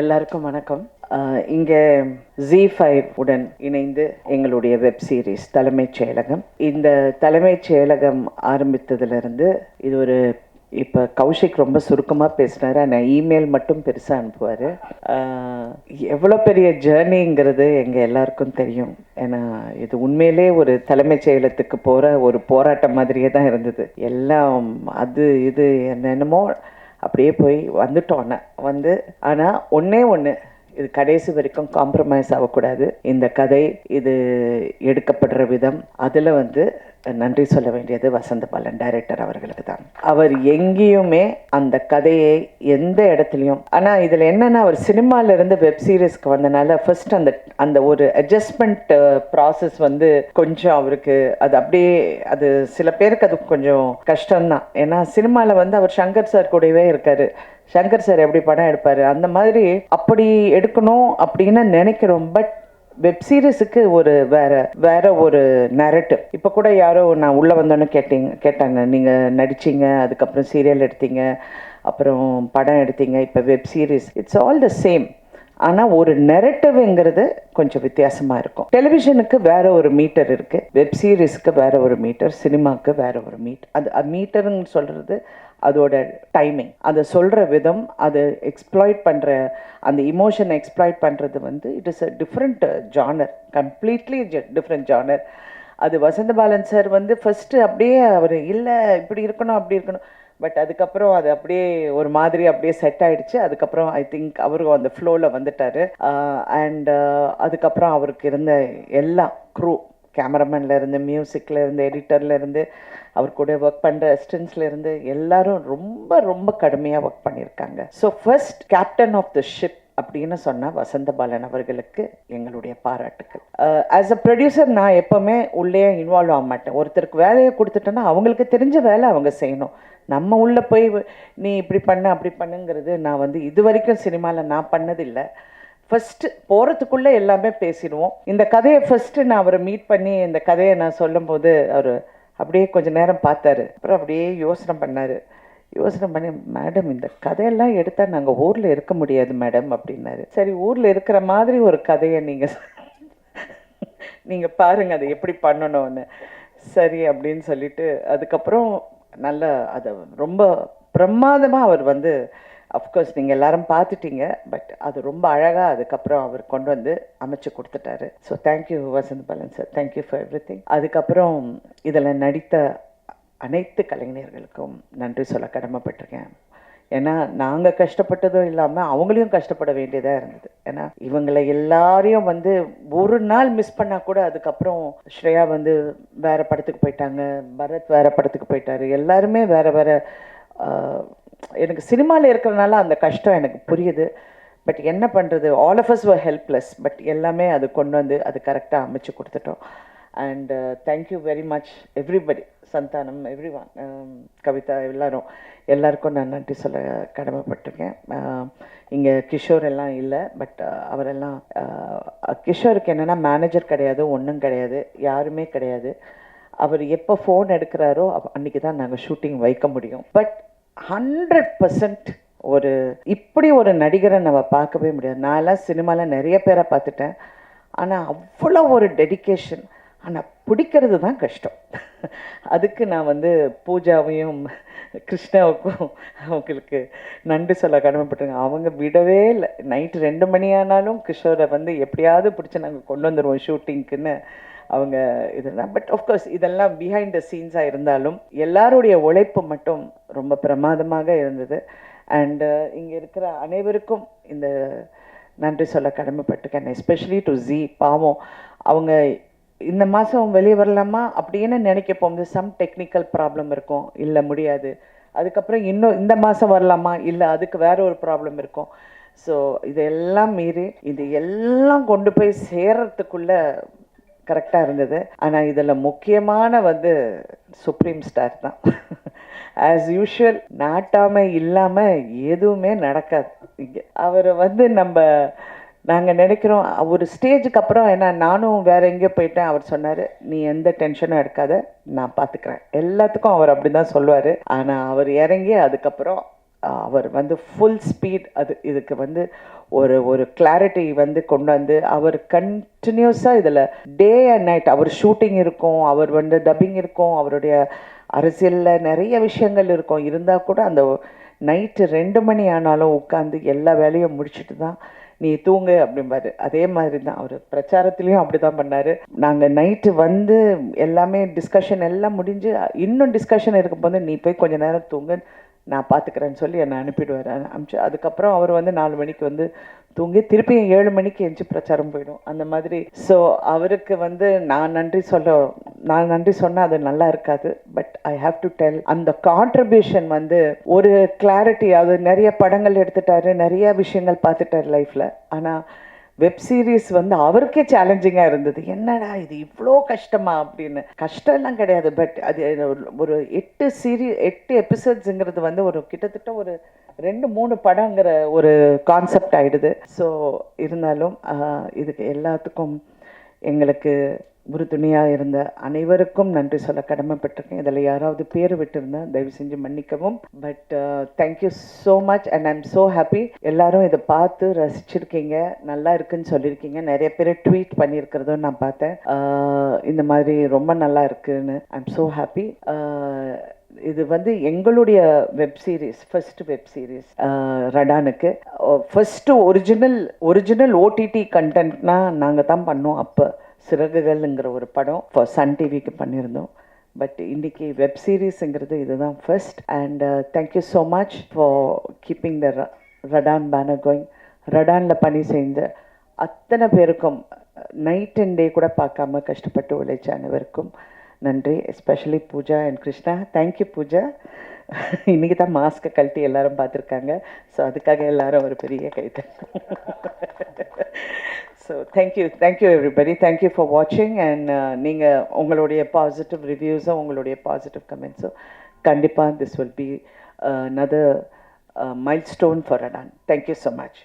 எல்லாருக்கும் வணக்கம். இங்கே ஜி ஃபைவ் உடன் இணைந்து எங்களுடைய வெப் சீரிஸ் தலைமைச் செயலகம். இந்த தலைமைச் செயலகம் ஆரம்பித்ததுலேருந்து இது ஒரு இப்போ கௌஷிக் ரொம்ப சுருக்கமாக பேசினார் ஆனால் இமெயில் மட்டும் பெருசாக அனுப்புவார். எவ்வளோ பெரிய ஜேர்னிங்கிறது எங்கள் எல்லாருக்கும் தெரியும். ஏன்னா இது உண்மையிலே ஒரு தலைமைச் செயலத்துக்கு போகிற ஒரு போராட்டம் மாதிரியே தான் இருந்தது. எல்லாம் அது இது என்னென்னமோ அப்படியே போய் வந்துட்டோன்னே வந்து ஆனால் ஒன்றே ஒன்று இது கடைசி வரைக்கும் காம்ப்ரமைஸ் ஆகக்கூடாது. இந்த கதை இது எடுக்கப்படுற விதம். அதில் வந்து நன்றி சொல்ல வேண்டியது வசந்த பாலன் டைரக்டர் அவர்களுக்கு தான் அவர் எங்கேயுமே அந்த கதையை எந்த இடத்துலையும் ஆனால் இதில் என்னென்னா அவர் சினிமால இருந்து வெப் சீரிஸ்க்கு வந்தனால ஃபர்ஸ்ட் அந்த அந்த ஒரு அட்ஜஸ்ட்மெண்ட் ப்ராசஸ் uh, வந்து கொஞ்சம் அவருக்கு அது அப்படியே அது சில பேருக்கு அது கொஞ்சம் கஷ்டம்தான். ஏன்னா சினிமாவில் வந்து அவர் சங்கர் சார் கூடவே இருக்காரு. சங்கர் சார் எப்படி படம் எடுப்பார்? அந்த மாதிரி அப்படி எடுக்கணும் அப்படின்னு நினைக்கிறோம். பட் வெப் சீரிஸுக்கு ஒரு வேற வேற ஒரு நரேட்டிவ் இப்போ கூட யாரோ நான் உள்ளே வந்தோன்னு கேட்டீங்க கேட்டாங்க நீங்கள் நடிச்சீங்க அதுக்கப்புறம் சீரியல் எடுத்தீங்க அப்புறம் படம் எடுத்தீங்க இப்போ web series. It's all the same ஆனால் ஒரு நெரட்டிவ்ங்கிறது கொஞ்சம் வித்தியாசமாக இருக்கும். டெலிவிஷனுக்கு வேற ஒரு மீட்டர் இருக்குது வெப் சீரிஸ்க்கு வேற ஒரு மீட்டர் சினிமாவுக்கு வேற ஒரு மீட் அது மீட்டருன்னு சொல்கிறது அதோட டைமிங் அதை சொல்கிற விதம் அதை எக்ஸ்ப்ளாய்ட் பண்ணுற அந்த இமோஷனை எக்ஸ்ப்ளாய்ட் பண்ணுறது வந்து it is a different genre completely different genre அது வசந்தபாலன் சார் வந்து ஃபஸ்ட்டு அப்படியே அவர் இல்லை இப்படி இருக்கணும் அப்படி இருக்கணும். பட் அதுக்கப்புறம் அது அப்படியே ஒரு மாதிரி அப்படியே செட் ஆயிடுச்சு. அதுக்கப்புறம் ஐ திங்க் அவரும் அந்த ஃப்ளோவில் வந்துட்டார். அண்ட் uh, uh, அதுக்கப்புறம் அவருக்கு இருந்த எல்லா க்ரூ கேமராமேன்லேருந்து இருந்து எடிட்டர்லேருந்து அவர் கூட ஒர்க் பண்ணுற அசிஸ்டன்ஸ்லேருந்து எல்லாரும் ரொம்ப ரொம்ப கடுமையாக ஒர்க் பண்ணியிருக்காங்க. So first captain of the ship அப்படின்னு சொன்னால் வசந்த பாலன் அவர்களுக்கு எங்களுடைய பாராட்டுக்கள். ஆஸ் அ ப்ரொடியூசர் நான் எப்போவுமே உள்ளே இன்வால்வ் ஆக மாட்டேன். ஒருத்தருக்கு வேலையை கொடுத்துட்டேன்னா அவங்களுக்கு தெரிஞ்ச வேலை அவங்க செய்யணும். நம்ம உள்ளே போய் நீ இப்படி பண்ண அப்படி பண்ணுங்கிறது நான் வந்து இது வரைக்கும் சினிமாவில் நான் பண்ணதில்லை. ஃபஸ்ட்டு போகிறதுக்குள்ளே எல்லாமே பேசிடுவோம். இந்த கதையை ஃபஸ்ட்டு நான் அவரை மீட் பண்ணி இந்த கதையை நான் சொல்லும்போது அவர் அப்படியே கொஞ்ச நேரம் பார்த்தாரு. அப்புறம் அப்படியே யோசனை பண்ணார். யோசனை பண்ணி மேடம் இந்த கதையெல்லாம் எடுத்தால் நாங்கள் ஊரில் இருக்க முடியாது மேடம் அப்படின்னாரு. சரி ஊரில் இருக்கிற மாதிரி ஒரு கதையை நீங்கள் நீங்கள் பாருங்கள் அதை எப்படி பண்ணணும்னு. சரி அப்படின்னு சொல்லிட்டு அதுக்கப்புறம் நல்லா அதை ரொம்ப பிரமாதமாக அவர் வந்து அஃப்கோர்ஸ் நீங்கள் எல்லாரும் பார்த்துட்டீங்க பட் அது ரொம்ப அழகாக அதுக்கப்புறம் அவர் கொண்டு வந்து அமைச்சு கொடுத்துட்டாரு. So thank you Vasanth Balan sir thank you for everything அதுக்கப்புறம் இதில் நடித்த அனைத்து கலைஞர்களுக்கும் நன்றி சொல்ல கடமைப்பட்டிருக்கேன். ஏன்னா நாங்கள் கஷ்டப்பட்டதும் இல்லாமல் அவங்களையும் கஷ்டப்பட வேண்டியதாக இருந்தது. ஏன்னா இவங்களை எல்லாரையும் வந்து ஒரு நாள் மிஸ் பண்ணால் கூட அதுக்கப்புறம் ஸ்ரேயா வந்து வேறு படத்துக்கு போயிட்டாங்க பரத் வேற படத்துக்கு போயிட்டாரு. எல்லாருமே வேறு வேறு எனக்கு சினிமாவில் இருக்கிறனால அந்த கஷ்டம் எனக்கு புரியுது. பட் என்ன பண்ணுறது all of us were helpless but எல்லாமே அது கொண்டு வந்து அது கரெக்டாக அமைச்சு கொடுத்துட்டோம். And thank you very much everybody Santhanam everyone um, Kavitha எல்லாரும். எல்லாருக்கும் நான் நன்றி சொல்ல கடமைப்பட்டிருக்கேன். Um, இங்கே கிஷோர் எல்லாம் இல்லை. பட் uh, அவரெல்லாம் uh, கிஷோருக்கு என்னென்னா மேனேஜர் கிடையாது ஒன்றும் கிடையாது யாருமே கிடையாது. அவர் எப்போ ஃபோன் எடுக்கிறாரோ அன்றைக்கி அன்னைக்கு தான் நாங்கள் ஷூட்டிங் வைக்க முடியும். பட் ஹண்ட்ரட் பர்சன்ட் ஒரு இப்படி ஒரு நடிகரை நம்ம பார்க்கவே முடியாது. நான்லாம் சினிமாவில் நிறைய பேரை பார்த்துட்டேன். ஆனால் அவ்வளோ ஒரு டெடிகேஷன் ஆனால் பிடிக்கிறது தான் கஷ்டம். அதுக்கு நான் வந்து பூஜாவையும் கிருஷ்ணாவுக்கும் அவங்களுக்கு நன்றி சொல்ல கடமைப்பட்டிருக்கேன். அவங்க விடவே இல்லை. நைட்டு ரெண்டு மணி ஆனாலும் கிஷோரை வந்து எப்படியாவது பிடிச்சி நாங்கள் கொண்டு வந்துடுவோம் ஷூட்டிங்க்குன்னு அவங்க இதெல்லாம் பட் ஆஃப்கோர்ஸ் இதெல்லாம் பிஹைண்ட் த சீன்ஸாக இருந்தாலும் எல்லாருடைய உழைப்பு மட்டும் ரொம்ப பிரமாதமாக இருந்தது. அண்டு uh, இங்கே இருக்கிற அனைவருக்கும் இந்த நன்றி சொல்ல கடமைப்பட்டுக்கேன் எஸ்பெஷலி டு ஜி பாவம். அவங்க இந்த மாதம் வெளியே வரலாமா? அப்படின்னு நினைக்க போகும்போது சம் டெக்னிக்கல் ப்ராப்ளம் இருக்கும். இல்லை முடியாது. அதுக்கப்புறம் இன்னும் இந்த மாதம் வரலாமா? இல்லை அதுக்கு வேற ஒரு ப்ராப்ளம் இருக்கும். ஸோ இதெல்லாம் மீறி இது எல்லாம் கொண்டு போய் சேர்றதுக்குள்ள கரெக்டாக இருந்தது. ஆனால் இதில் முக்கியமான வந்து சுப்ரீம் ஸ்டார் தான். ஆஸ் யூஷுவல் நாட்டாமை இல்லாமல் எதுவுமே நடக்காது. இங்கே அவரை வந்து நம்ம நாங்கள் நினைக்கிறோம் ஒரு ஸ்டேஜுக்கு அப்புறம் ஏன்னா நானும் வேறு எங்கேயோ போயிட்டேன். அவர் சொன்னார் நீ எந்த டென்ஷனும் எடுக்காத நான் பார்த்துக்கிறேன் எல்லாத்துக்கும் அவர் அப்படி தான் சொல்லுவார். ஆனால் அவர் இறங்கி அதுக்கப்புறம் அவர் வந்து ஃபுல் ஸ்பீட் அது இதுக்கு வந்து ஒரு ஒரு கிளாரிட்டி வந்து கொண்டு வந்து அவர் கண்டினியூஸாக இதில் டே அண்ட் நைட் அவர் ஷூட்டிங் இருக்கும் அவர் வந்து டப்பிங் இருக்கும் அவருடைய அரசியலில் நிறைய விஷயங்கள் இருக்கும். இருந்தால் கூட அந்த நைட்டு ரெண்டு மணி ஆனாலும் உட்காந்து எல்லா வேலையும் முடிச்சுட்டு தான் நீ தூங்கு அப்படிம்பாரு. அதே மாதிரி தான் அவர் பிரச்சாரத்துலேயும் அப்படி தான் பண்ணார். நாங்கள் நைட்டு வந்து எல்லாமே டிஸ்கஷன் எல்லாம் முடிஞ்சு இன்னும் டிஸ்கஷன் இருக்கும்போது நீ போய் கொஞ்ச நேரம் தூங்கு நான் பார்த்துக்கிறேன்னு சொல்லி என்னை அனுப்பிடுவார். அனுப்பிச்சு அதுக்கப்புறம் அவர் வந்து நாலு மணிக்கு வந்து தூங்கி திருப்பி ஏழு மணிக்கு எஞ்சி பிரச்சாரம் போயிடும். அந்த மாதிரி. ஸோ அவருக்கு வந்து நான் நன்றி சொல்ல நான் நன்றி சொன்னால் அது நல்லா இருக்காது. But I have to tell அந்த கான்ட்ரிபியூஷன் வந்து ஒரு கிளாரிட்டி அது நிறைய படங்கள் எடுத்துட்டாரு நிறைய விஷயங்கள் பார்த்துட்டாரு லைஃப்பில் ஆனால் வெப் சீரிஸ் வந்து அவருக்கே சேலஞ்சிங்காக இருந்தது. என்னடா இது இவ்வளோ கஷ்டமா அப்படின்னு. கஷ்டம்லாம் கிடையாது. பட் அது ஒரு எட்டு சீரி எட்டு எபிசோட்ஸுங்கிறது வந்து ஒரு கிட்டத்தட்ட ஒரு ரெண்டு மூணு படங்கிற ஒரு கான்செப்ட் ஆயிடுது. ஸோ இருந்தாலும் இதுக்கு எல்லாத்துக்கும் எங்களுக்கு உறுதுணையாக இருந்த அனைவருக்கும் நன்றி சொல்ல கடமைப்பட்டிருக்கேன். இதில் யாராவது பேர் விட்டுருந்தேன் தயவு செஞ்சு மன்னிக்கவும். But thank you so much and I'm so happy எல்லாரும் இதை பார்த்து ரசிச்சிருக்கீங்க நல்லா இருக்குன்னு சொல்லியிருக்கீங்க. நிறைய பேர் ட்வீட் பண்ணியிருக்கிறதும் நான் பார்த்தேன். Uh, இந்த மாதிரி ரொம்ப நல்லா இருக்குன்னு ஐம் ஸோ ஹாப்பி இது வந்து எங்களுடைய web series first web series ரடானுக்கு. First original original OTT கண்டென்ட்னா நாங்கள் தான் பண்ணோம் அப்போ. சிறகுகள்ங்கிற ஒரு படம் ஃபார் சன் டிவிக்கு பண்ணியிருந்தோம். பட் இன்னைக்கு வெப் சீரிஸுங்கிறது இதுதான் first and thank you so much for keeping the Radaan banner going ரடானில் பணி செய்த அத்தனை பேருக்கும் நைட் அண்ட் டே கூட பார்க்காம கஷ்டப்பட்டு உழைச்ச அனைவருக்கும் நன்றி. Especially Pooja and Krishna. Thank you Pooja. இன்னைக்கு தான் மாஸ்க்கை கழட்டி எல்லாரும் பார்த்துருக்காங்க. ஸோ அதுக்காக எல்லாரும் ஒரு பெரிய கைது so thank you thank you everybody thank you for வாட்சிங் அண்ட் நீங்கள் உங்களுடைய பாசிட்டிவ் ரிவ்யூஸும் உங்களுடைய பாசிட்டிவ் கமெண்ட்ஸும் கண்டிப்பாக this will be another milestone for Radaan thank you so much